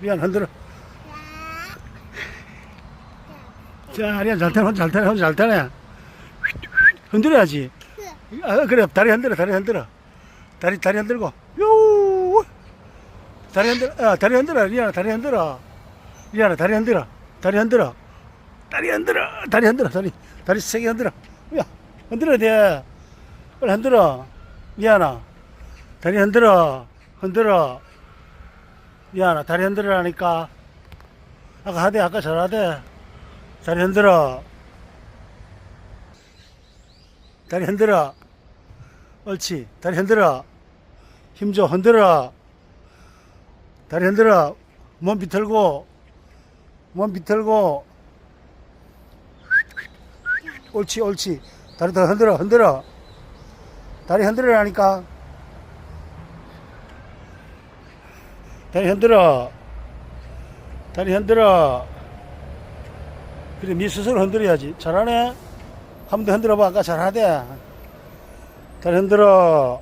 미안 흔들어. 자 아리야 잘 타네 잘 타네 잘 타네 흔들어야지. 아 그래 다리 흔들어 다리 흔들어. 다리 다리 흔들고. 요! 다리 흔들어 아 다리 흔들어 리아나 다리 흔들어. 리아나 다리 흔들어 다리 흔들어. 다리 흔들어 다리 흔들어 다리 다리 세게 흔들어. 야 흔들어야 돼. 빨리 흔들어 리아나. 다리 흔들어 흔들어 미안하 다리 흔들으라니까. 아까 하대 아까 잘하대. 다리 흔들어. 다리 흔들어. 옳지. 다리 흔들어. 힘 줘 흔들어. 다리 흔들어. 몸 비틀고. 몸 비틀고. 옳지 옳지. 다리 더 흔들어 흔들어. 다리 흔들으라니까 다리 흔들어. 다리 흔들어. 그래, 니 스스로 흔들어야지. 잘하네? 한 번 더 흔들어봐. 아까 잘하대. 다리 흔들어.